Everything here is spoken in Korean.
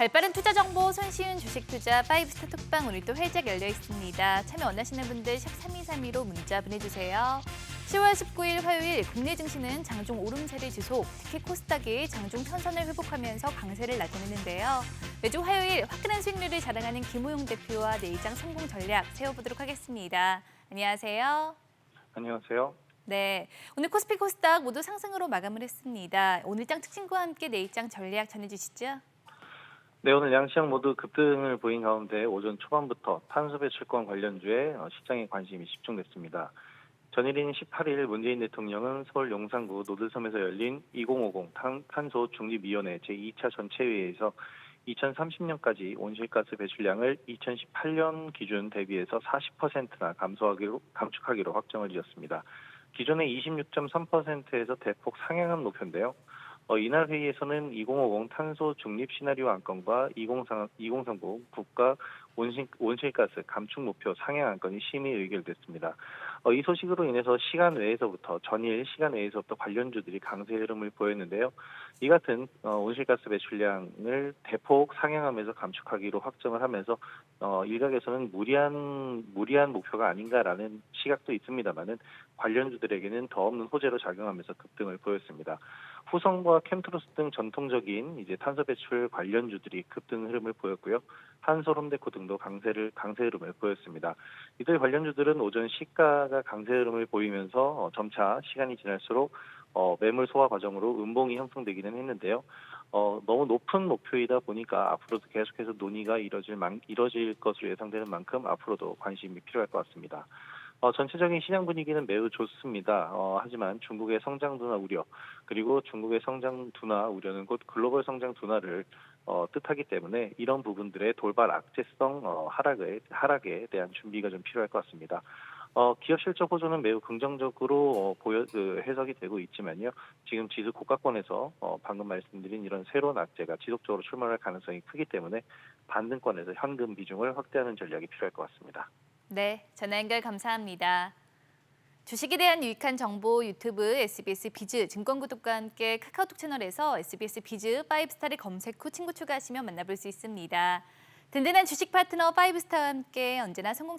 발빠른 투자 정보 손쉬운 주식 투자 5스타 톡방 오늘도 활짝 열려 있습니다. 참여 원하시는 분들 샵 3232로 문자 보내주세요. 10월 19일 화요일 국내 증시는 장중 오름세를 지속, 특히 코스닥이 장중 편선을 회복하면서 강세를 나타내는데요. 매주 화요일 화끈한 수익률을 자랑하는 김호용 대표와 내일장 성공 전략 세워보도록 하겠습니다. 안녕하세요. 안녕하세요. 네, 오늘 코스피 코스닥 모두 상승으로 마감을 했습니다. 오늘장 특징과 함께 내일장 전략 전해주시죠. 네, 오늘 양 시장 모두 급등을 보인 가운데 오전 초반부터 탄소 배출권 관련주에 어, 시장의 관심이 집중됐습니다. 전일인 18일 문재인 대통령은 서울 용산구 노들섬에서 열린 2050 탄, 탄소 중립위원회 제2차 전체회의에서 2030년까지 온실가스 배출량을 2018년 기준 대비해서 40%나 감소하기로 감축하기로 확정을 지었습니다. 기존의 26.3%에서 대폭 상향한 목표인데요. 어, 이날 회의에서는 2050 탄소 중립 시나리오 안건과 2030, 2030 국가 온실, 온실가스 감축 목표 상향 안건이 심의 의결됐습니다. 어, 이 소식으로 인해서 시간 외에서부터 전일 시간 외에서부터 관련주들이 강세 흐름을 보였는데요. 이 같은 어, 온실가스 배출량을 대폭 상향하면서 감축하기로 확정을 하면서 어, 일각에서는 무리한 무리한 목표가 아닌가라는 시각도 있습니다만은 관련주들에게는 더 없는 호재로 작용하면서 급등을 보였습니다. 후성과 캠트로스 등 전통적인 이제 탄소 배출 관련주들이 급등 흐름을 보였고요. 한솔홈데코 등도 강세를 강세 흐름을 보였습니다. 이들 관련주들은 오전 시가가 강세 흐름을 보이면서 어, 점차 시간이 지날수록 어, 매물 소화 과정으로 음봉이 형성되기는 했는데요. 어, 너무 높은 목표이다 보니까 앞으로도 계속해서 논의가 이뤄질 만, 이뤄질 것으로 예상되는 만큼 앞으로도 관심이 필요할 것 같습니다. 어, 전체적인 시장 분위기는 매우 좋습니다. 어, 하지만 중국의 성장 둔화 우려 그리고 중국의 성장 둔화 우려는 곧 글로벌 성장 둔화를 어, 뜻하기 때문에 이런 부분들의 돌발 악재성 어, 하락에 하락에 대한 준비가 좀 필요할 것 같습니다. 어, 기업 실적 호조는 매우 긍정적으로 어, 보여 그, 해석이 되고 있지만요. 지금 지수 고가권에서 어, 방금 말씀드린 이런 새로운 악재가 지속적으로 출몰할 가능성이 크기 때문에 반등권에서 현금 비중을 확대하는 전략이 필요할 것 같습니다. 네, 전화 연결 감사합니다. 주식에 대한 유익한 정보 유튜브 SBS 비즈 증권구독과 함께 카카오톡 채널에서 SBS 비즈 5스타를 검색 후 친구 추가하시면 만나볼 수 있습니다. 든든한 주식 파트너 5스타와 함께 언제나 성공 투자